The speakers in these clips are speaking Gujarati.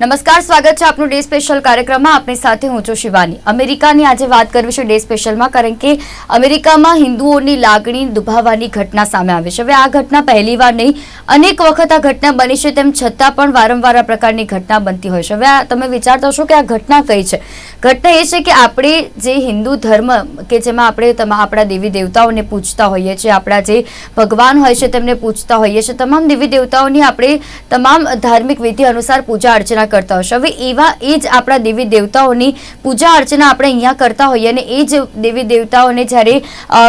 નમસ્કાર, સ્વાગત છે આપનું ડે સ્પેશિયલ કાર્યક્રમમાં. આપની સાથે હું છું શિવાની. અમેરિકાની આજે વાત કરવી છે ડે સ્પેશિયલમાં, કારણ કે અમેરિકામાં હિન્દુઓની લાગણી દુભાવવાની ઘટના સામે આવી છે. હવે આ ઘટના પહેલીવાર નહીં, અનેક વખત આ ઘટના બની છે, તેમ છતાં પણ વારંવાર આ પ્રકારની ઘટના બનતી હોય છે. હવે તમે વિચારતા હશો કે આ ઘટના કઈ છે? ઘટના એ છે કે આપણે જે હિન્દુ ધર્મ કે જેમાં આપણે આપણા દેવી દેવતાઓને પૂજતા હોઈએ છીએ, આપણા જે ભગવાન હોય છે તેમને પૂજતા હોઈએ છીએ, તમામ દેવી દેવતાઓની આપણે તમામ ધાર્મિક વિધિ અનુસાર પૂજા અર્ચના કરતા હોય છે. હવે એવા એ જ આપણા દેવી દેવતાઓની પૂજા અર્ચના આપણે અહીંયા કરતા હોઈએ અને એ જ દેવી દેવતાઓને જ્યારે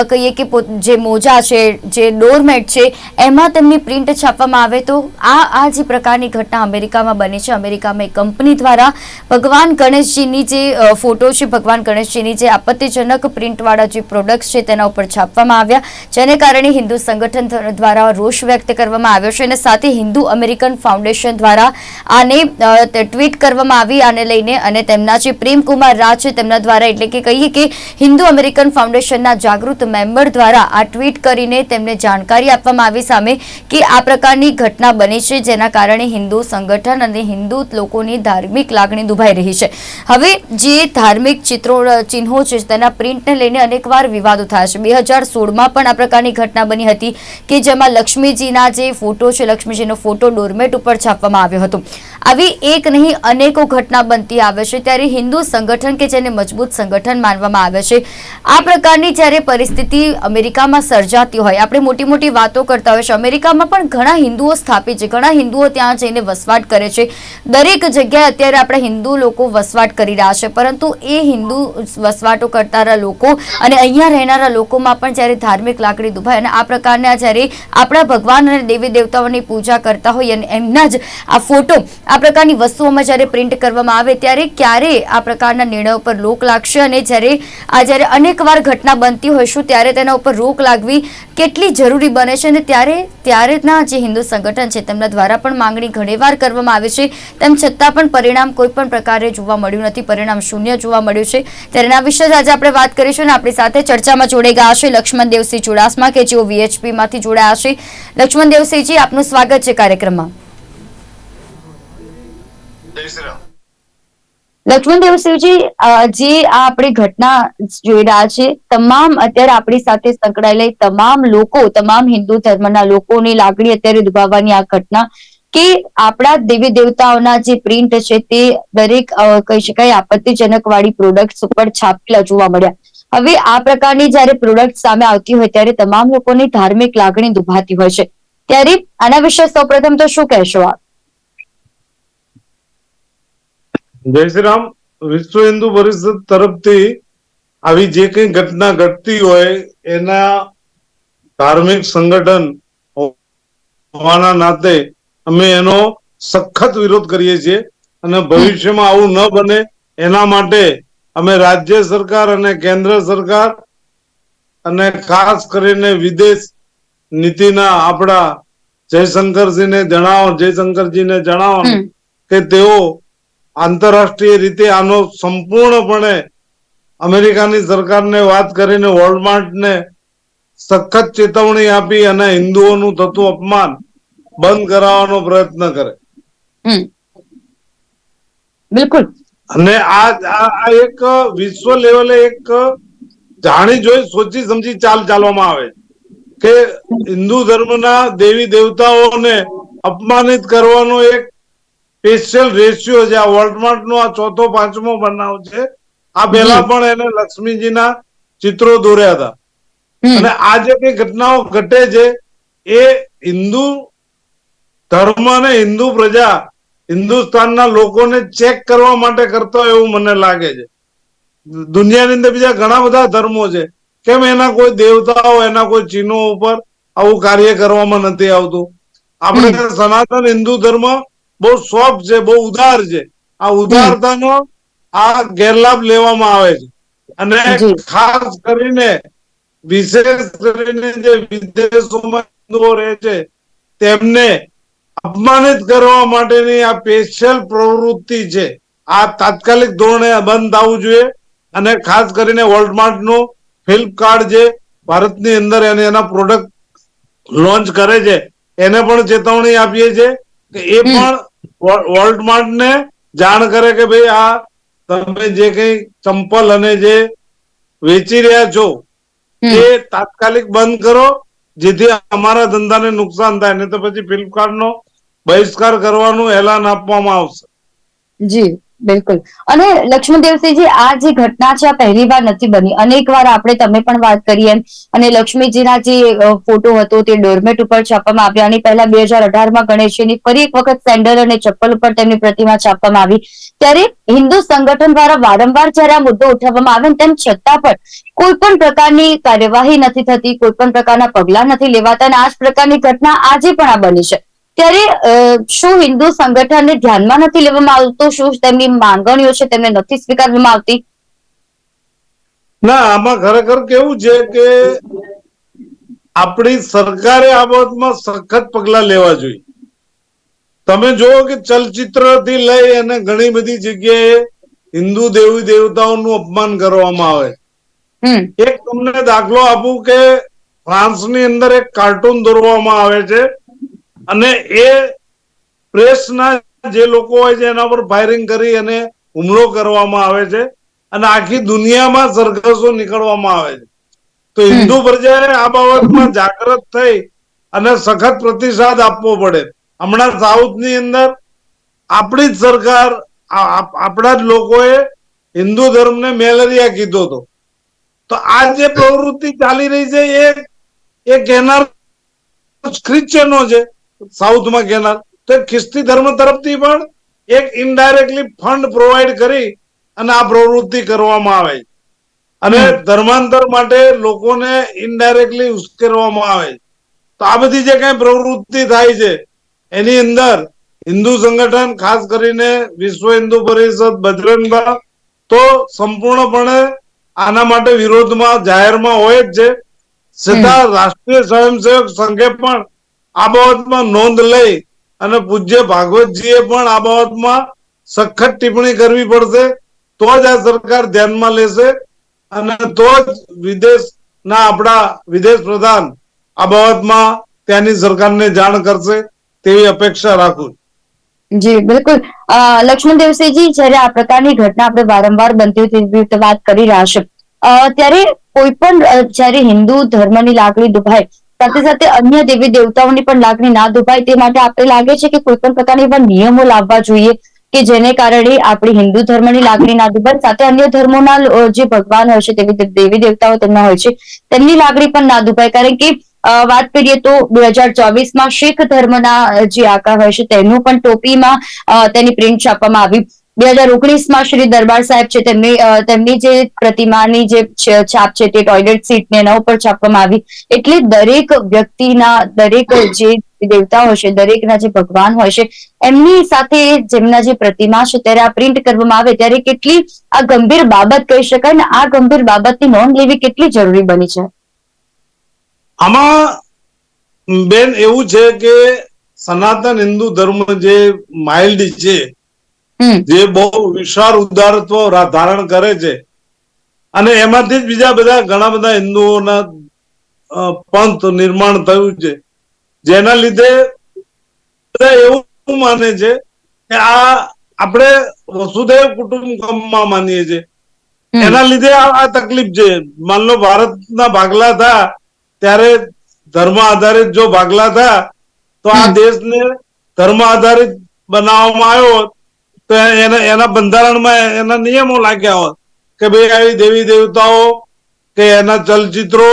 કહીએ કે જે મોજા છે, જે ડોરમેટ છે, એમાં તેમની પ્રિન્ટ છાપવામાં આવે તો આ આ જે પ્રકારની ઘટના અમેરિકામાં બની છે. અમેરિકામાં એક કંપની દ્વારા ભગવાન ગણેશજીની જે ફોટો છે, ભગવાન ગણેશજીની જે આપત્તિજનક પ્રિન્ટવાળા જે પ્રોડક્ટ્સ છે તેના ઉપર છાપવામાં આવ્યા, જેને કારણે હિન્દુ સંગઠન દ્વારા રોષ વ્યક્ત કરવામાં આવ્યો છે અને સાથે હિન્દુ અમેરિકન ફાઉન્ડેશન દ્વારા આને અ, ટ્વીટ કરવામાં આવી આને લઈને અને તેમના જે પ્રેમકુમાર રાજ છે તેમના દ્વારા એટલે કે કહીએ કે હિન્દુ અમેરિકન ફાઉન્ડેશનના જાગૃત મેમ્બર દ્વારા આ ટ્વીટ કરીને તેમને જાણકારી આપવામાં આવી સામે કે આ પ્રકારની ઘટના બની છે જેના કારણે હિન્દુ સંગઠન અને હિન્દુ લોકોની ધાર્મિક લાગણી દુભાઈ રહી છે. હવે જે ધાર્મિક ચિત્રો ચિહ્નો છે તેના પ્રિન્ટને લઈને અનેકવાર વિવાદો થયા છે. બે હજાર સોળમાં પણ આ પ્રકારની ઘટના બની હતી કે જેમાં લક્ષ્મીજીના જે ફોટો છે લક્ષ્મીજીનો ફોટો ડોરમેટ ઉપર છાપવામાં આવ્યો હતો. આવી એક નહીં, અનેકો ઘટના બનતી આવે છે. ત્યારે હિન્દુ સંગઠન કે જેને મજબૂત સંગઠન માનવામાં આવે છે. આ પ્રકારની જ્યારે પરિસ્થિતિ અમેરિકામાં સર્જાતી હોય, આપણે મોટી મોટી વાતો કરતા હોય છે. અમેરિકામાં પણ ઘણા હિન્દુઓ સ્થાપિત છે. ઘણા હિન્દુઓ ત્યાં જઈને વસવાટ કરે છે. દરેક જગ્યાએ અત્યારે આપણા હિન્દુ લોકો વસવાટ કરી રહ્યા છે. પરંતુ એ હિન્દુ વસવાટો કરતા લોકો અને અહીંયા રહેનારા લોકોમાં પણ જ્યારે ધાર્મિક લાગણી દુભાય અને આ પ્રકારના જ્યારે આપણા ભગવાન અને દેવી દેવતાઓની પૂજા કરતા હોય અને એમના જ આ ફોટો આ પ્રકારની વસ્તુઓમાં જ્યારે પ્રિન્ટ કરવામાં આવે ત્યારે ક્યારે આ પ્રકારના નિર્ણયો પર રોક લાગશે અને જ્યારે આ જ્યારે અનેકવાર ઘટના બનતી હોય શું ત્યારે તેના ઉપર રોક લાગવી કેટલી જરૂરી બને છે અને ત્યારે ત્યારેના જે હિન્દુ સંગઠન છે તેમના દ્વારા પણ માંગણી ઘણીવાર કરવામાં આવે છે. તેમ છતાં પણ પરિણામ કોઈ પણ પ્રકારે જોવા મળ્યું નથી. પરિણામ શૂન્ય જોવા મળ્યું છે. ત્યારે વિશે જ આજે આપણે વાત કરીશું અને આપણી સાથે ચર્ચામાં જોડાઈ ગયા છે લક્ષ્મણ દેવસિંહ ચુડાસમા, કે જેઓ વીએચપીમાંથી જોડાયા છે. લક્ષ્મણ દેવસિંહજી આપનું સ્વાગત છે કાર્યક્રમમાં. લક્ષ્મણ દેવસિંહજી જે આ આપણી ઘટના જોઈ રહ્યા છે, તમામ અત્યારે આપણી સાથે સંકળાયેલા તમામ લોકો, તમામ હિન્દુ ધર્મના લોકોની લાગણી અત્યારે દુભાવવાની આ ઘટના કે આપણા દેવી દેવતાઓના જે પ્રિન્ટ છે તે દરેક કહી શકાય, આપત્તિજનક વાળી પ્રોડક્ટ ઉપર છાપેલા જોવા મળ્યા. હવે આ પ્રકારની જ્યારે પ્રોડક્ટ સામે આવતી હોય ત્યારે તમામ લોકોની ધાર્મિક લાગણી દુભાતી હોય છે. ત્યારે આના વિશે સૌપ્રથમ તો શું કહેશો આપ? જય શ્રી રામ વિશ્વ હિન્દુ પરિષદ તરફથી આવી જે કઈ ઘટના ઘટતી હોય એના ધાર્મિક સંગઠન હોવાના નાતે અમે એનો સખત વિરોધ કરીએ છીએ અને ભવિષ્યમાં આવું ન બને એના માટે અમે રાજ્ય સરકાર અને કેન્દ્ર સરકાર અને ખાસ કરીને વિદેશ નીતિના આપણા જયશંકરજીને જણાવો જયશંકરજીને જણાવો. કે તેઓ આંતરરાષ્ટ્રીય રીતે આનો સંપૂર્ણપણે અમેરિકાની સરકારને વાત કરીને વોલમાર્ટને સખત ચેતવણી આપી અને હિન્દુઓનું થતું અપમાન બંધ કરાવવાનો પ્રયત્ન કરે. બિલકુલ. અને આ એક વિશ્વ લેવલે એક જાણી જોઈ સોચી સમજી ચાલ ચાલવામાં આવે કે હિન્દુ ધર્મના દેવી દેવતાઓને અપમાનિત કરવાનો એક સ્પેશિયલ રેશિયો છે. આ વોલ્ટમાર્ટ નો આ ચોથો પાંચમો બનાવ છે. આ પહેલા પણ એને લક્ષ્મીજીના ચિત્રો દોર્યા હતા. અને આ જે કઈ ઘટનાઓ ઘટે છે એ હિન્દુ ધર્મ અને હિન્દુ પ્રજા હિન્દુસ્તાનના લોકોને ચેક કરવા માટે કરતો હોય એવું મને લાગે છે. દુનિયાની અંદર બીજા ઘણા બધા ધર્મો છે. કેમ એના કોઈ દેવતાઓ એના કોઈ ચિહ્નો ઉપર આવું કાર્ય કરવામાં નથી આવતું? આપણે સનાતન હિન્દુ ધર્મ બહુ સોફ્ટ છે બહુ ઉદાર છે. આ ઉદારતાનો આ ગેરલાભ લેવામાં આવે છે. અને ખાસ કરીને વિશેષ કરીને જે વિદેશોમાં હિન્દુઓ રહે છે તેમને અપમાનિત કરવા માટેની આ સ્પેશિયલ પ્રવૃત્તિ છે. આ તાત્કાલિક ધોરણે બંધ થવું જોઈએ. અને ખાસ કરીને વોલ્ટમાર્ટનું ફ્લિપકાર્ટ જે ભારતની અંદર એને એના પ્રોડક્ટ લોન્ચ કરે છે એને પણ ચેતવણી આપીએ છીએ કે એ પણ વોલ્ટમાર્ટ ને જાણ કરે કે ભાઈ આ તમે જે કઈ ચંપલ અને જે વેચી રહ્યા છો એ તાત્કાલિક બંધ કરો જેથી અમારા ધંધાને નુકસાન થાય. નહીં તો પછી ફ્લિપકાર્ટ નો બહિષ્કાર કરવાનું એલાન આપવામાં આવશે. જી. બિલકુલ. અને લક્ષ્મણદેવસિંહજી આ જે ઘટના છે, આ પહેલી વાર નથી બની. અનેક વાર આપણે તમે પણ વાત કરી એમ. અને લક્ષ્મીજીના જે ફોટો હતો, તે ડોરમેટ ઉપર છાપવામાં આવ્યા. અને પહેલા બે હજાર અઢારમાં ગણેશજીની ફરી એક વખત સેન્ડલ અને ચપ્પલ ઉપર તેમની પ્રતિમા છાપવામાં આવી. ત્યારે હિન્દુ સંગઠન દ્વારા વારંવાર જ્યારે આ મુદ્દો ઉઠાવવામાં આવે તેમ છતાં પણ કોઈ પણ પ્રકારની કાર્યવાહી નથી થતી, કોઈ પણ પ્રકારના પગલા નથી લેવાતા. અને આ જ પ્રકારની ઘટના આજે પણ આ બની છે. ત્યારે શું હિન્દુ સંગઠનને ધ્યાનમાં નથી લેવામાં આવતું? શું તેમની માંગણીઓ છે? તેમને નથી સ્વીકારવામાં આવતી? ના આમાં ખરેખર કેવું છે કે આપણી સરકારે આ બાબતમાં સખત પગલા લેવા જોઈએ. તમે જુઓ કે ચલચિત્રથી લઈ અને ઘણી બધી જગ્યાએ હિન્દુ દેવી દેવતાઓનું અપમાન કરવામાં આવે. એક તમને દાખલો આપું કે ફ્રાન્સની અંદર એક કાર્ટૂન દોરવામાં આવે છે. અને એ પ્રેસના જે લોકો હોય છે એના પર ફાયરિંગ કરી અને હુમલો કરવામાં આવે છે અને આખી દુનિયામાં સરઘસો નીકળવામાં આવે છે. તો હિન્દુ પ્રજાએ આ બાબતમાં જાગૃત થઈ અને સખત પ્રતિસાદ આપવો પડે. હમણાં સાઉથની અંદર આપણી જ સરકાર આપણા જ લોકોએ હિન્દુ ધર્મને મેલેરિયા કીધો હતો. તો આ જે પ્રવૃત્તિ ચાલી રહી છે એ એ કહેનાર ક્રિશ્ચિયનો છે. સાઉથમાં કહેનાર તો એ ખ્રિસ્તી ધર્મ તરફથી પણ એક ઇનડાયરેક્ટલી ફંડ પ્રોવાઈડ કરી અને આ પ્રવૃત્તિ કરવામાં આવે. અને ધર્માંતર માટે લોકોને ઇનડાયરેક્ટલી ઉશ્કેરવામાં આવે. તો આ બધી જે કઈ પ્રવૃત્તિ થાય છે એની અંદર હિન્દુ સંગઠન ખાસ કરીને વિશ્વ હિન્દુ પરિષદ બજરંગ તો સંપૂર્ણપણે આના માટે વિરોધમાં જાહેરમાં હોય જ છે. છતાં રાષ્ટ્રીય સ્વયંસેવક સંઘે પણ આ બાબતમાં નોંધ લઈ અને પૂજ્ય ભાગવતજીએ પણ આ બાબતમાં સખત ટિપ્પણી કરવી પડશે. તો જ આ સરકાર ધ્યાનમાં લેશે અને તો જ વિદેશના આપણા વિદેશ પ્રધાન આ બાબતમાં ત્યાંની સરકારને જાણ કરશે તેવી અપેક્ષા રાખું જી, બિલકુલ. લક્ષ્મણ દેવસિંહજી જયારે આ પ્રકારની ઘટના આપણે વારંવાર બનતી તેવી વાત કરી રહ્યા છે. ત્યારે કોઈ પણ જયારે હિન્દુ ધર્મની લાગણી દુભાય સાથે સાથે અન્ય દેવી દેવતાઓની પણ લાગણી ના દુભાય તે માટે આપણે લાગે છે કે કોઈ પણ પ્રકારના એવા નિયમો લાવવા જોઈએ કે જેને કારણે આપણી હિન્દુ ધર્મની લાગણી ના દુભાય સાથે અન્ય ધર્મોના જે ભગવાન હોય છે, તેવી દેવી દેવતાઓ તેમના હોય છે, તેમની લાગણી પણ ના દુભાય. કારણ કે વાત કરીએ તો બે હજાર ચોવીસમાં શીખ ધર્મના જે આકાર હોય છે, તેનું પણ ટોપીમાં તેની પ્રિન્ટ છાપવામાં આવી. બે હજાર ઓગણીસમાં શ્રી દરબાર સાહેબ છે, તેમની તેમની જે પ્રતિમાની જે છાપ છે તે ટોયલેટ સીટ ને એના ઉપર છાપવામાં આવી. એટલે દરેક વ્યક્તિના, દરેક જે દેવતાઓ છે, દરેકના જે ભગવાન હોય છે, એમની સાથે જેમના જે પ્રતિમા છે ત્યારે આ પ્રિન્ટ કરવામાં આવે ત્યારે કેટલી, આ ગંભીર બાબત કહી શકાય ને આ ગંભીર બાબતની નોંધ લેવી કેટલી જરૂરી બની છે? આમાં, બેન એવું છે કે સનાતન હિન્દુ ધર્મ જે માઇલ્ડ છે જે બહુ વિશાળ ઉદારત્વ ધારણ કરે છે. અને એમાંથી જ બીજા બધા ઘણા બધા હિન્દુઓના પંથ નિર્માણ થયું છે. જેના લીધે બધા એવું માને છે કે આ આપણે વસુદેવ કુટુંબકમમાં માનીએ છીએ. એના લીધે આ તકલીફ છે. માન લો ભારતના ભાગલા થયા ત્યારે ધર્મ આધારિત જો ભાગલા થયા તો આ. દેશને ધર્મ આધારિત બનાવવામાં આવ્યો તો એના એના બંધારણમાં એના નિયમો લાગ્યા હોત કે ભાઈ આવી દેવી દેવતાઓ કે એના ચલચિત્રો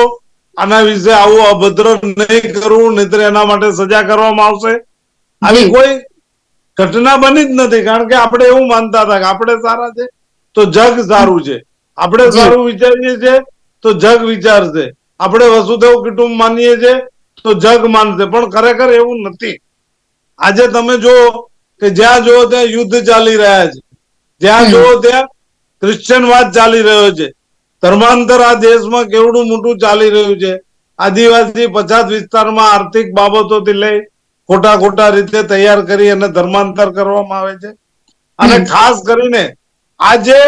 આના વિશે આવું અભદ્ર નહીં કરવું નહીતર એના માટે સજા કરવામાં આવશે. આવી કોઈ ઘટના બની જ નથી કારણ કે આપણે એવું માનતા હતા કે આપણે સારા છે તો જગ સારું છે. આપણે સારું વિચારીએ છીએ તો જગ વિચારશે. આપણે વસુદેવ કુટુંબ માનીએ છીએ તો જગ માનશે. પણ ખરેખર એવું નથી. આજે તમે જુઓ કે જ્યાં જુઓ ત્યાં યુદ્ધ ચાલી રહ્યા છે. જ્યાં જુઓ ત્યાં ક્રિશ્ચનવાદ ચાલી રહ્યો છે. ધર્માંતર આ દેશમાં કેવડું મોટું ચાલી રહ્યું છે? આદિવાસી પછાત વિસ્તારમાં આર્થિક બાબતોથી લઈ ખોટા ખોટા રીતે તૈયાર કરી અને ધર્માંતર કરવામાં આવે છે. અને ખાસ કરીને આજે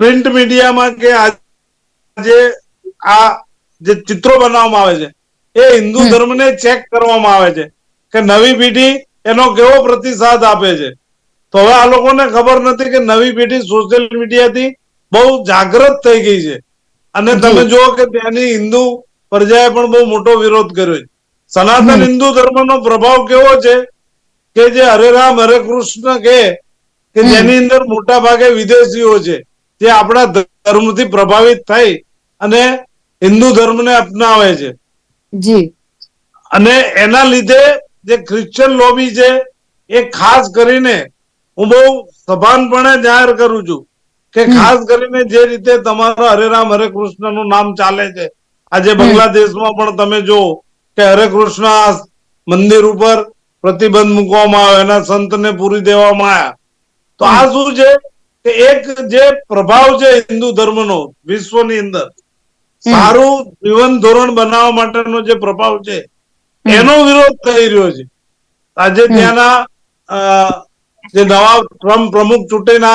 પ્રિન્ટ મીડિયામાં કે આજે આ જે ચિત્રો બનાવવામાં આવે છે એ હિન્દુ. ધર્મને ચેક કરવામાં આવે છે કે નવી પેઢી એનો કેવો પ્રતિસાદ આપે છે? તો તો હવે આ લોકોને ખબર નથી કે નવી પેઢી સોશિયલ મીડિયાથી બહુ જાગૃત થઈ ગઈ છે. અને તમે. જુઓ કે ત્યાંની હિન્દુ પ્રજાએ પણ બહુ મોટો વિરોધ કર્યો છે. સનાતન હિન્દુ ધર્મનો પ્રભાવ કેવો છે કે જે હરે રામ હરે કૃષ્ણ કે કે જેની અંદર મોટા ભાગે વિદેશીઓ છે જે આપણા ધર્મથી પ્રભાવિત થઈ અને હિન્દુ ધર્મને અપનાવે છે. જી. અને એના લીધે જે ક્રિશ્ચિયન લોબી છે એ ખાસ કરીને હું બહુ સભાનપણે જાહેર કરું છું કે ખાસ કરીને જે રીતે તમારો હરે રામ હરે કૃષ્ણનું નામ ચાલે છે. આજે બાંગ્લાદેશમાં પણ તમે જો કે હરે કૃષ્ણ મંદિર ઉપર પ્રતિબંધ મૂકવામાં આવ્યો એના સંતને પૂરી દેવામાં આવ્યા. તો આ શું છે કે એક જે પ્રભાવ છે હિન્દુ ધર્મનો વિશ્વની અંદર સારું જીવન ધોરણ બનાવવા માટેનો જે પ્રભાવ છે. એનો વિરોધ થઈ રહ્યો છે. આજે ત્યાંના જે નવા ટ્રમ્પ પ્રમુખ ચૂંટીને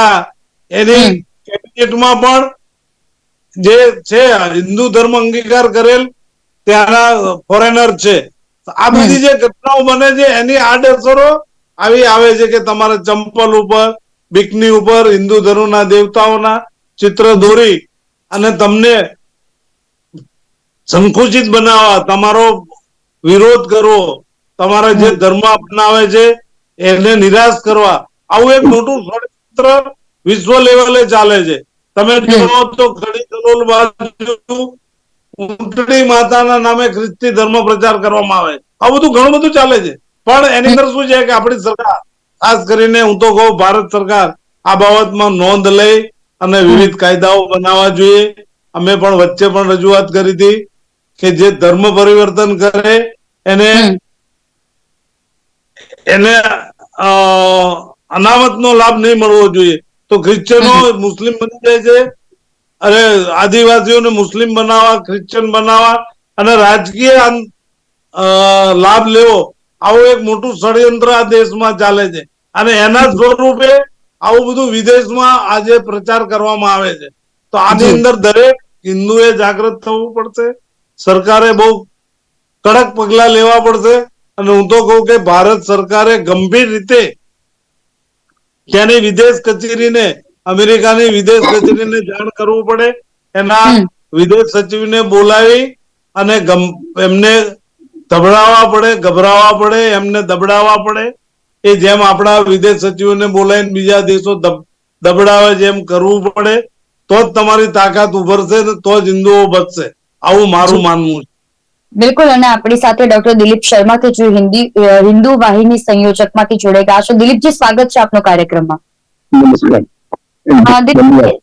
એની કેબિનેટમાં પણ જે છે હિન્દુ ધર્મ અંગીકાર કરેલ ત્યાંના ફોરેનર છે. આ બધી જે ઘટનાઓ બને છે એની આડઅસરો આવી આવે છે કે તમારે ચંપલ ઉપર બીકની ઉપર હિન્દુ ધર્મના દેવતાઓના ચિત્ર દોરી અને તમને સંકુચિત બનાવવા તમારો વિરોધ કરવો તમારા જે ધર્મ અપનાવે છે એને નિરાશ કરવા. આવું એક મોટું ષડયંત્ર વિશ્વ લેવલે ચાલે છે. તમે જોવો તો ઘડી કલોલ બાજુ ઊંટડી માતાના નામે ખ્રિસ્તી ધર્મ પ્રચાર કરવામાં આવે. આ બધું ઘણું બધું ચાલે છે. પણ એની અંદર શું છે કે આપણી સરકાર ખાસ કરીને હું તો કહું ભારત સરકાર આ બાબતમાં નોંધ લઈ અને વિવિધ કાયદાઓ બનાવવા જોઈએ. અમે પણ વચ્ચે પણ રજૂઆત કરી હતી. કે જે ધર્મ પરિવર્તન કરે એને એને અનામતનો લાભ નહીં મળવો જોઈએ. તો ક્રિશ્ચનો મુસ્લિમ બની જાય છે અરે આદિવાસીઓને મુસ્લિમ બનાવવા ક્રિશ્ચન બનાવવા અને રાજકીય લાભ લેવો આવું એક મોટું ષડયંત્ર આ દેશમાં ચાલે છે. અને એના સ્વરૂપે આવું બધું વિદેશમાં આજે પ્રચાર કરવામાં આવે છે. તો આની અંદર દરેક હિન્દુએ જાગૃત થવું પડશે. સરકારે બહુ કડક પગલા લેવા પડશે. અને હું તો કહું કે ભારત સરકારે ગંભીર રીતે ત્યાંની વિદેશ કચેરીને અમેરિકાની વિદેશ કચેરીને જાણ કરવું પડે. એના વિદેશ સચિવને બોલાવી અને એમને ધબડાવવા પડે ગભરાવવા પડે એમને દબડાવવા પડે. એ જેમ આપણા વિદેશ સચિવને બોલાવીને બીજા દેશો દબડાવે જેમ કરવું પડે તો જ તમારી તાકાત ઉભરશે ને તો જ હિન્દુઓ બચશે આવું મારું માનવું છે. બિલકુલ અને આપણી સાથે ડોક્ટર દિલીપ શર્મા કે જે હિન્દી હિન્દુ વાહિની સંયોજકમાંથી જોડાઈ ગયા છે દિલીપજી સ્વાગત છે આપનો કાર્યક્રમમાં. નમસ્કાર. હા, દિલીપ, ધન્યવાદ.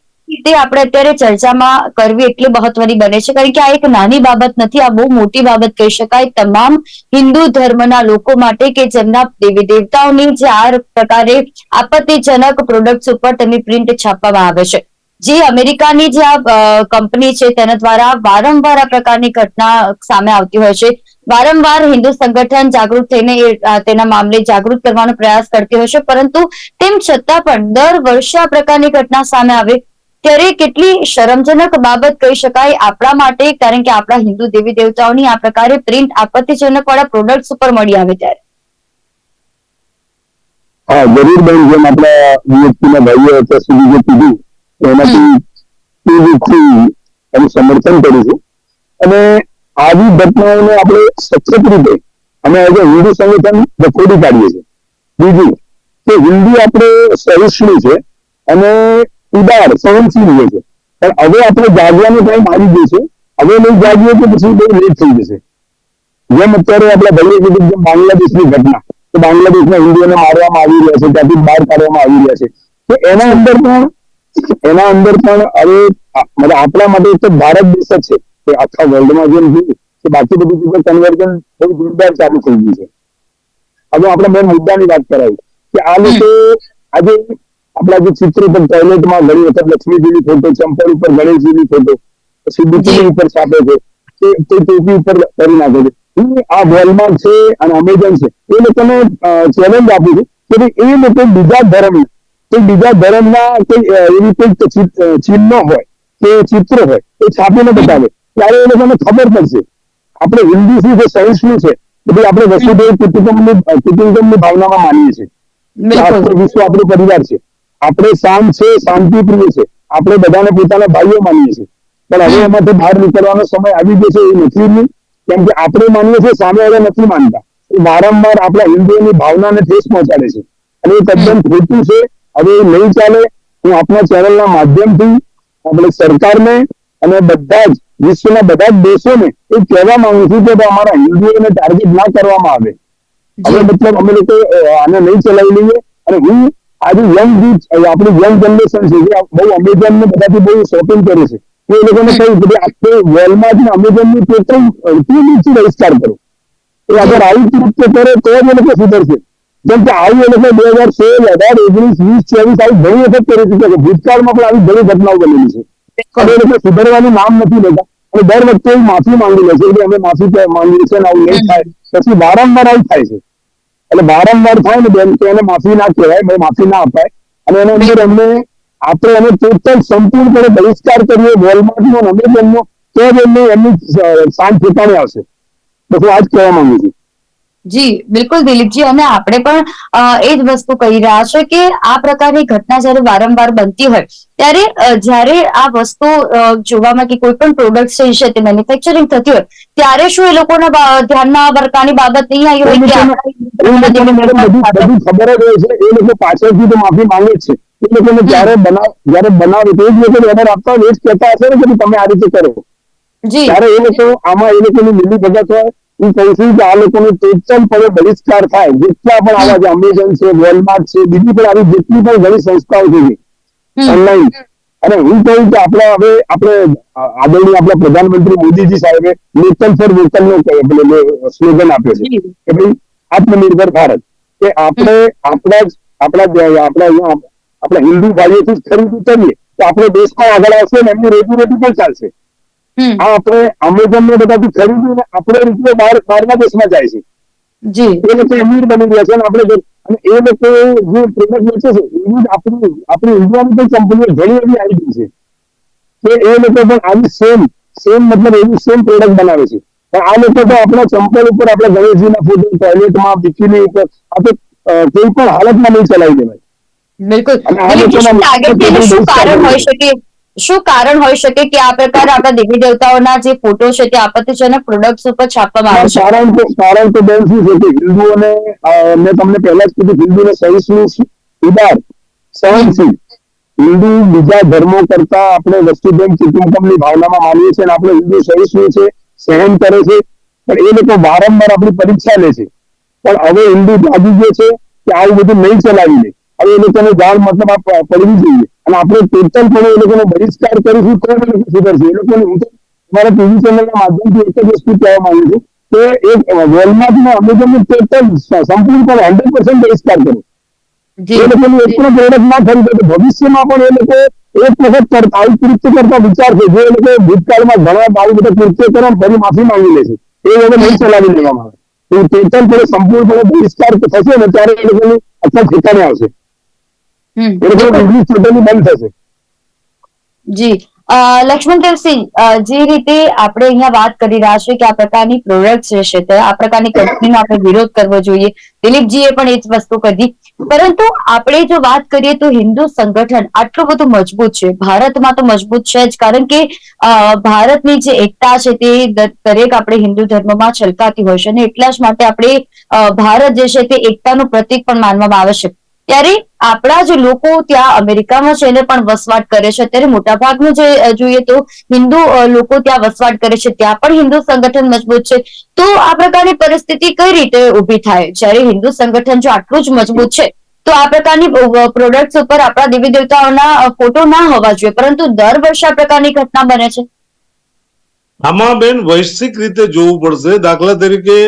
તે આપણે અત્યારે ચર્ચામાં કરવી એટલી મહત્વની બને છે કારણ કે આ એક નાની બાબત નથી આ બહુ મોટી બાબત કહી શકાય. તમામ હિન્દુ ધર્મના લોકો માટે કે જેમના દેવી દેવતાઓની જે આ પ્રકારે આપત્તિજનક પ્રોડક્ટ્સ ઉપર તેમની પ્રિન્ટ છાપવામાં આવે છે. જે અમેરિકાની જે આ કંપની છે, તેના દ્વારા વારંવાર આ પ્રકારની ઘટના સામે આવતી હોય છે. વારંવાર હિન્દુ સંગઠન જાગૃત થઈને તેના મામલે જાગૃત કરવાનો પ્રયાસ કરતી હોય છે. પરંતુ તેમ છતાં પણ દર વર્ષે આ પ્રકારની ઘટના સામે આવે. ત્યારે કેટલી શરમજનક બાબત કહી શકાય આપણા માટે, કારણ કે આપણા હિન્દુ દેવી દેવતાઓની આ પ્રકારે પ્રિન્ટ આપત્તિજનક વાળા પ્રોડક્ટ્સ ઉપર મળી આવે ત્યારે. હા જરૂર બેન જેમ આપણા ભાઈઓ અત્યાર સુધી જે કીધું એનાથી વ્યક્તિ એનું સમર્થન કરીશું અને આવી ઘટનાઓને આપણે સચેત રીતે અમે અ હિન્દુ સંગઠન વખોડી કાઢીએ છીએ. બીજું કે હિન્દુ આપણે સહિષ્ણુ છે અને ઉદાર સહનશીલ હોય છે. પણ હવે આપણે જાગવાનો ટાઈમ આવી ગયો છે. હવે નહીં જાગીએ તો પછી બહુ લેટ થઈ જશે. જેમ અત્યારે આપણા ભાઈએ કીધું જેમ બાંગ્લાદેશની ઘટના તો બાંગ્લાદેશના હિન્દુઓને મારવામાં આવી રહ્યા છે ત્યાંથી બહાર કાઢવામાં આવી રહ્યા છે. તો એના અંદર પણ એના અંદર પણ હવે મતલબ આપણા માટે તો ભારત દેશ જ છે કે આખા વર્લ્ડમાં જેમ જોયું કે બાકી બધી જગ્યાએ કન્વર્જન બહુ જોરદાર ચાલુ થઈ ગયું છે. હવે આપણે મેં મુદ્દાની વાત કરાવી કે આ લોકો આજે આપણા જે ચિત્રો પણ ટોયલેટમાં ઘણી વખત લક્ષ્મીજીની ફોટો ચંપલ ઉપર ગણેશજીની ફોટો પછી બિકીની ઉપર છાપે છે કે તે ટોપી ઉપર કરી નાખે છે. આ વોલમાર્ટ છે અને અમેઝોન છે. એ લોકોને ચેલેન્જ આપ્યું છે કે એ લોકો બીજા ધર્મ કોઈ બીજા ધર્મના કોઈ એવી કોઈ ચિહ્ન હોય કે ચિત્ર હોય એ છાપીને બતાવે. ત્યારે એ લોકોને ખબર પડશે. આપણે હિન્દુ શું છે સહિષ્ણુ છે કે ભાઈ આપણે વસુદેવ કુટુંબની કુટુંબની ભાવનામાં માનીએ છીએ. વિશ્વ આપણો પરિવાર છે. આપણે શાંત છે શાંતિ પ્રિય છે. આપણે બધાને પોતાના ભાઈઓ માનીએ છીએ. પણ હવે એમાંથી બહાર નીકળવાનો સમય આવી ગયો છે એ નથી નહીં કેમ કે આપણે માનીએ છીએ સામે હવે નથી માનતા. એ વારંવાર આપણા હિન્દુઓની ભાવનાને ઠેસ પહોંચાડે છે. અને એ તદ્દન ખોટું છે હવે એ નહીં ચાલે હું આપણા ચેનલના માધ્યમથી આપણે સરકારને અને બધા જ વિશ્વના બધા જ દેશોને એ કહેવા માંગુ છું કે અમારા હિન્દુઓને ટાર્ગેટ ના કરવામાં આવે. હવે મતલબ અમે લોકો આને નહીં ચલાવી લઈએ. અને હું આજે યંગ યુથ આપણી યંગ જનરેશન છે જે બહુ અમેઝોન ને બધાથી બહુ શોપિંગ કરે છે એ લોકોને કહ્યું કે આખો વર્લ્ડમાં જ અમેઝોનની પેટ્રોલ ટુ નીચે બહિષ્કાર કરો. એ અગર આવી રીતે કરે તો જ એ લોકો સુધરશે. જેમ કે આવી એ લોકો બે હજાર સોળ, અઢાર, ઓગણીસ, વીસ ચોવીસ આવી ઘણી વખત કરી ચૂક્યા છે. ભૂતકાળમાં પણ આવી ઘણી ઘટનાઓ બનેલી છે. એ સુધરવાનું નામ નથી લેતા. અને દર વખતે માફી માંગી લે છે કે અમે માફી માંગી છીએ આવું નહીં થાય. પછી વારંવાર આવું થાય છે. એટલે વારંવાર થાય ને બેન, તો એને માફી ના કહેવાય, ભાઈ માફી ના અપાય. અને એના અંદર એમને આપણે અમે ટોટલ સંપૂર્ણપણે બહિષ્કાર કરીએ વોલમાર્ટનો અમે અમેઝોનનો તો જ એમની એમની શાંત ઠેકાણે આવશે. બસ હું આજ કહેવા માંગુ છું. જી બિલકુલ દિલીપજી અને આપણે પણ એ જ વસ્તુ કહી રહ્યા છે કે આ પ્રકારની ઘટના જ્યારે વારંવાર બનતી હોય ત્યારે જ્યારે આ વસ્તુ જોવામાં કે કોઈ પણ પ્રોડક્ટ છે તે મેન્યુફેક્ચરિંગ થતી હોય ત્યારે શું એ લોકોના ધ્યાનમાં વર્તાની બાબત નહીં આવી હોય ખબર જ હોય છે. એ લોકો પાછળથી તો માફી માંગે છે. એ લોકોને જ્યારે બનાવ જ્યારે બનાવે તો એ જ લોકોને ઓર્ડર આપતા હોય એ જ કહેતા હશે ને કે તમે આ રીતે કરો. ત્યારે એ લોકો આમાં એ લોકોની મિલી ભગત હોય હું કહું છું કે આ લોકોનો ટોટલ પડે બહિષ્કાર થાય. જેટલા પણ આવા છે અમેઝોન છે વોલમાર્ટ છે બીજી પણ આવી જેટલી પણ ઘણી સંસ્થાઓ છે ઓનલાઈન અને હું કહું કે આપણે હવે આપણે આદરણીય આપણા પ્રધાનમંત્રી મોદીજી સાહેબે લોકલ ફોર વોકલ નો સ્લોગન આપ્યો છે. કે ભાઈ આત્મનિર્ભર ભારત. કે આપણે આપણા જ આપણા આપણા આપણા હિન્દુ ભાઈઓથી જ ખરીદી કરીએ તો આપણો દેશ પણ આગળ આવશે અને એમની રોજીરોટી પણ ચાલશે. આ આપણે અમેઝોન ને બધાથી ખરીદીને આપણે રીતે બહાર બહારના દેશમાં જાય છે. જી. એ લોકો અમીર બની ગયા છે અને આપણે અને એ લોકો જે પ્રોડક્ટ વેચે છે એવી જ આપણી આપણી ઇન્ડિયાની પણ કંપનીઓ ઘણી એવી આવી ગઈ છે. કે એ લોકો પણ આવી સેમ સેમ મતલબ એવી સેમ પ્રોડક્ટ બનાવે છે. પણ આ લોકો તો આપણા ચંપલ ઉપર આપણા ગણેશજીના ફોટો ટોયલેટમાં બિકીની ઉપર આપણે કોઈ પણ હાલતમાં નહીં ચલાવી દેવાય. બિલકુલ. કારણ હોઈ શકે? શું કારણ હોઈ શકે કે આ પ્રકાર આપણા દેવી દેવતાઓના જે ફોટો છે તે આપત્તિજનક પ્રોડક્ટ ઉપર છાપવામાં આવે છે? કારણ તો કારણ તો બેન શું છે કે હિન્દુઓને મેં તમને પહેલા જ કીધું હિન્દુને સહિષ્ણુ ઉદાર, સહનશીલ. હિન્દુ બીજા ધર્મો કરતા આપણે વસ્તુબેન કુટુંબકમની ભાવનામાં માનીએ છીએ અને આપણે હિન્દુ સહિષ્ણુ છે? સહન કરે છે. પણ એ લોકો વારંવાર આપણી પરીક્ષા લે છે. પણ હવે હિન્દુ જાગી ગયો છે કે આવું બધું નહીં ચલાવી લે હવે એ લોકોને જાણ મતલબ પડવી જોઈએ. અને આપણે ટોટલ પણ એ લોકોનો બહિષ્કાર કરીશું તો એ લોકો સુધરશે એ લોકોને હું તો મારા ટીવી ચેનલના માધ્યમથી એક જ વસ્તુ કહેવા માંગુ છું કે એક વોલમાર્ટ અમે અમેઝોનનું ટોટલ સંપૂર્ણપણે હંડ્રેડ પર્સન્ટ બહિષ્કાર કરો જી. એ લોકોનું એક પણ પ્રોડક્ટ ના ખરીદે તો ભવિષ્યમાં પણ એ લોકો એક વખત કરતા આવી કૃત્ય કરતા વિચારશે જે એ લોકો ભૂતકાળમાં ઘણા આવી બધા કૃત્ય કરે ફરી માફી માંગી લે છે. એ લોકો નહીં ચલાવી લેવામાં આવે. તો ટોટલ પણ સંપૂર્ણપણે બહિષ્કાર થશે ને ત્યારે એ લોકોની અસર ઠેકાણે આવશે. એ ટોટલી બંધ થશે. જી. અ, લક્ષ્મણદેવસિંહ જે રીતે આપણે અહીંયા વાત કરી રહ્યા છીએ કે આ પ્રકારની પ્રોડક્ટ જે છે તે આ પ્રકારની કંપનીનો આપણે વિરોધ કરવો જોઈએ. દિલીપજીએ પણ એ જ વસ્તુ કરી પરંતુ આપણે જો વાત કરીએ તો હિન્દુ સંગઠન આટલું બધું મજબૂત છે. ભારતમાં તો મજબૂત છે જ કારણ કે ભારતની જે એકતા છે તે દરેક આપણે હિન્દુ ધર્મમાં છલકાતી હોય છે અને એટલા જ માટે આપણે ભારત જે છે તે એકતાનું પ્રતીક પણ માનવામાં આવે છે. ત્યારે આપણા જે લોકો ત્યાં અમેરિકામાં છે એને પણ વસવાટ કરે છે. ત્યારે મોટાભાગનું જે જોઈએ તો હિન્દુ લોકો ત્યાં વસવાટ કરે છે. ત્યાં પણ હિન્દુ સંગઠન મજબૂત છે. તો આ પ્રકારની પરિસ્થિતિ કઈ રીતે ઊભી થાય? જ્યારે હિન્દુ સંગઠન જો આટલું જ મજબૂત છે, તો આ પ્રકારની પ્રોડક્ટ્સ ઉપર આપણા દેવી દેવતાઓના ફોટો ના હોવા જોઈએ. પરંતુ દર વર્ષે આ પ્રકારની ઘટના બને છે. આમાં બેન વૈશ્વિક રીતે જોવું પડશે. દાખલા તરીકે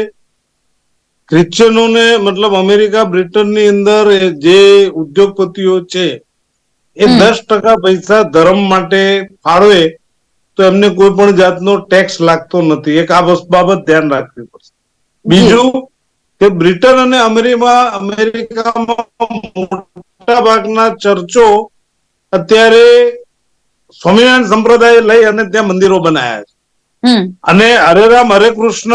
ક્રિશ્ચિયનોને મતલબ અમેરિકા બ્રિટનની અંદર જે ઉદ્યોગપતિઓ છે એ દસ ટકા પૈસા ધર્મ માટે ફાળવે તો એમને કોઈ પણ જાતનો ટેક્સ લાગતો નથી. એક આ વસ્તુ બાબત ધ્યાન રાખવી પડશે. બીજું કે બ્રિટન અને અમેરિકા અમેરિકામાં મોટા ભાગના ચર્ચો અત્યારે સ્વામિનારાયણ સંપ્રદાય લઈ અને ત્યાં મંદિરો બનાયા છે. અને હરે રામ હરે કૃષ્ણ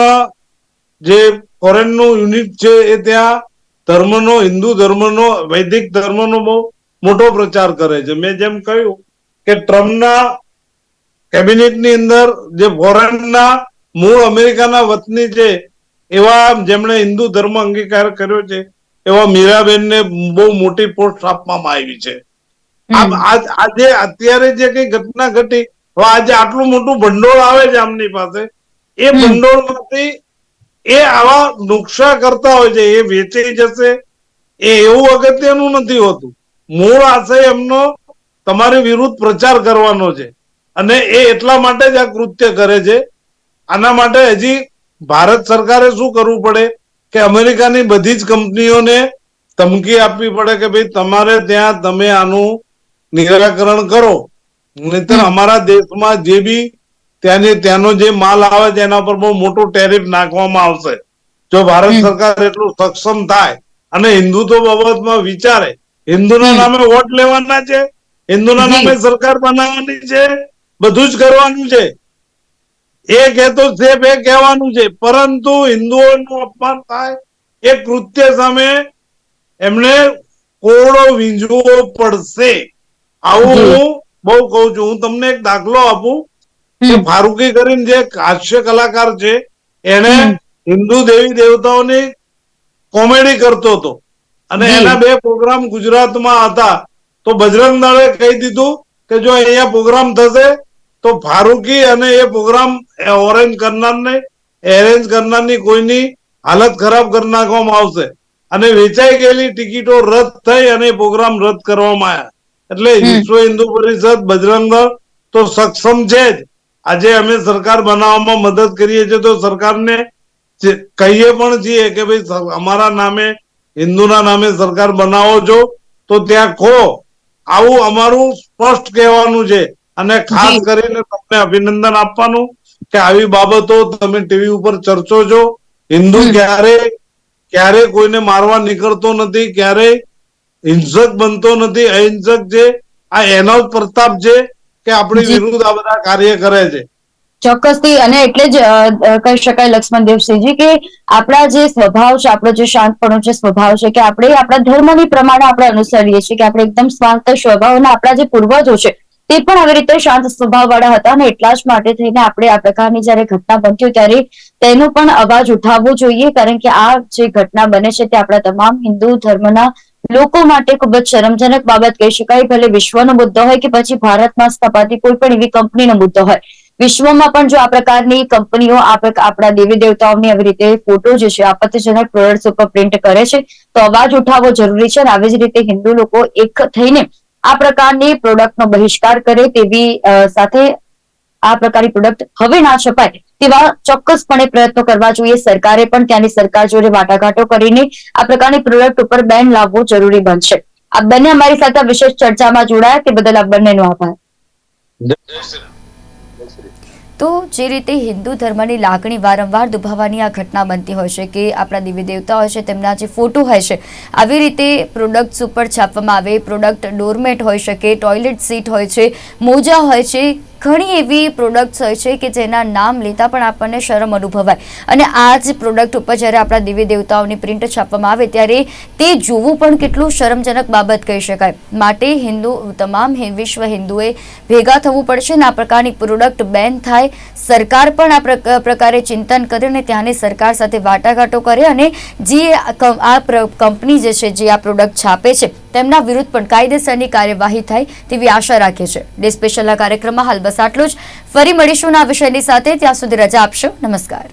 જે ફોરેનનું યુનિટ છે એ ત્યાં ધર્મનો હિન્દુ ધર્મનો વૈદિક ધર્મનો બહુ મોટો પ્રચાર કરે છે. મેં જેમ કહ્યું કે ટ્રમ્પના કેબિનેટની અંદર જે ફોરેનના મૂળ અમેરિકાના વતની છે એવા જેમણે હિન્દુ ધર્મ અંગીકાર કર્યો છે એવા મીરાબેનને બહુ મોટી પોસ્ટ આપવામાં આવી છે. આજે અત્યારે જે કઈ ઘટના ઘટી આજે આટલું મોટું ભંડોળ આવે છે આમની પાસે એ ભંડોળમાંથી એ આવા નુકસા કરતા હોય છે એ વેચાઈ જશે એ એવું અગત્યનું નથી હોતું. મૂળ આશય એમનો તમારી વિરુદ્ધ પ્રચાર કરવાનો છે. અને એ એટલા માટે જ આ કૃત્ય કરે છે. આના માટે હજી ભારત સરકારે શું કરવું પડે? કે અમેરિકાની બધી જ કંપનીઓને ધમકી આપવી પડે કે ભાઈ તમારે ત્યાં તમે આનું નિરાકરણ કરો. નહીતર. અમારા દેશમાં જે બી ત્યાંની ત્યાંનો જે માલ આવે છે એના પર બહુ મોટો ટેરિફ નાખવામાં આવશે. જો ભારત સરકાર એટલું સક્ષમ થાય અને હિન્દુત્વ બાબતમાં વિચારે હિન્દુના નામે વોટ લેવાના છે હિન્દુના નામે સરકાર બનાવવાની છે બધું જ કરવાનું છે. એ કહેતો સેફ એ કહેવાનું છે. પરંતુ હિન્દુઓનું અપમાન થાય એ કૃત્ય સામે એમને કોડો વીંઝવો પડશે. આવું હું બહુ કહું છું. હું તમને એક દાખલો આપું. કે ફારૂકી કરીને જે હાસ્ય કલાકાર છે એને હિન્દુ દેવી દેવતાઓની કોમેડી કરતો હતો. અને એના બે પ્રોગ્રામ ગુજરાતમાં હતા. તો બજરંગ દળે કહી દીધું કે જો અહીંયા પ્રોગ્રામ થશે તો ફારૂકી અને એ પ્રોગ્રામ ઓરેન્જ કરનારને એરેન્જ કરનારની કોઈની હાલત ખરાબ કરી નાખવામાં આવશે. અને વેચાઈ ગયેલી ટિકિટો રદ થઈ અને પ્રોગ્રામ રદ કરવામાં આવ્યા. એટલે. વિશ્વ હિન્દુ પરિષદ બજરંગ દળ તો સક્ષમ છે જ. આજે અમે સરકાર બનાવવામાં મદદ કરીએ છીએ તો સરકારને કહીએ પણ છીએ કે ભાઈ અમારા નામે હિન્દુના નામે સરકાર બનાવો છો તો ત્યાં ખો. આવું અમારું સ્પષ્ટ કહેવાનું છે. અને ખાસ કરીને તમને અભિનંદન આપવાનું કે આવી બાબતો તમે ટીવી ઉપર ચર્ચો છો. હિન્દુ ક્યારે ક્યારે કોઈને મારવા નીકળતો નથી ક્યારે હિંસક બનતો નથી. અહિંસક છે આ એનો જ પ્રતાપ છે કે આપણી વિરુદ્ધ આ બધા કાર્ય કરે છે. ચોક્કસથી અને એટલે જ કહી શકાય લક્ષ્મણ દેવસિંહજી કે આપણા જે સ્વભાવ છે આપણો જે શાંતપણો જે સ્વભાવ છે કે આપણે આપણા ધર્મની પ્રમાણે આપણે અનુસરીએ છીએ કે આપણે એકદમ શાંત સ્વભાવ અને આપણા જે પૂર્વજો છે તે પણ આવી રીતે શાંત સ્વભાવ વાળા હતા અને એટલા જ માટે થઈને આપણે આ પ્રકારની જયારે ઘટના બનતી હોય ત્યારે તેનો પણ અવાજ ઉઠાવવો જોઈએ કારણ કે આ જે ઘટના બને છે તે આપણા તમામ હિન્દુ ધર્મના લોકો માટે ખૂબ જ શરમજનક બાબત કહી શકાય. ભલે વિશ્વનો મુદ્દો હોય કે પછી ભારતમાં સ્થપાતી કોઈ પણ એવી કંપનીનો મુદ્દો હોય. વિશ્વમાં પણ જો આ પ્રકારની કંપનીઓ આપણા દેવી દેવતાઓની આવી રીતે ફોટો જે છે, આપત્તિજનક પ્રોડક્ટ્સ ઉપર પ્રિન્ટ કરે છે, તો અવાજ ઉઠાવવો જરૂરી છે અને આવી જ રીતે હિન્દુ લોકો એક થઈને આ પ્રકારની પ્રોડક્ટનો બહિષ્કાર કરે તેવી સાથે આ પ્રકારની પ્રોડક્ટ હવે ના છપાય. તેવા ચોક્કસપણે પ્રયત્નો કરવા જોઈએ. સરકારે પણ ત્યાંની સરકાર જોડે વાટાઘાટો કરીને આ પ્રકારની પ્રોડક્ટ ઉપર બેન લાવવો જરૂરી બનશે. આ બંને અમારી સાથે વિશેષ ચર્ચામાં જોડાયા. તે બદલ આ બંનેનો આભાર. તો જે રીતે હિન્દુ ધર્મની લાગણી વારંવાર દુભાવવાની આ ઘટના બનતી હોય છે કે આપણા દેવી દેવતા હોય છે તેમના જે ફોટો હોય છે આવી રીતે પ્રોડક્ટ્સ ઉપર છાપવામાં આવે પ્રોડક્ટ ડોરમેટ હોઈ શકે ટોયલેટ સીટ હોય છે મોજા હોય છે ઘણી એવી પ્રોડક્ટ્સ હોય છે કે જેના નામ લેતા પણ આપણને શરમ અનુભવાય. અને આ જ પ્રોડક્ટ ઉપર જ્યારે આપણા દેવી દેવતાઓની પ્રિન્ટ છાપવામાં આવે ત્યારે તે જોવું પણ કેટલું શરમજનક બાબત કહી શકાય. માટે હિન્દુ, તમામ વિશ્વ હિન્દુએ ભેગા થવું પડશે ને આ પ્રકારની પ્રોડક્ટ બેન થાય, સરકાર પણ આ પ્રક- પ્રકારે ચિંતન કરે અને ત્યાંની સરકાર સાથે વાટાઘાટો કરે અને જે આ કંપની જે છે, જે આ પ્રોડક્ટ છાપે છે તેમના વિરુદ્ધ પણ કાયદેસરની કાર્યવાહી થાય તેવી આશા રાખે છે. ડે સ્પેશિયલના કાર્યક્રમમાં હાલ બસ આટલું જ. ફરી મળીશું આ વિષયની સાથે. ત્યાં સુધી રજા આપશો. નમસ્કાર.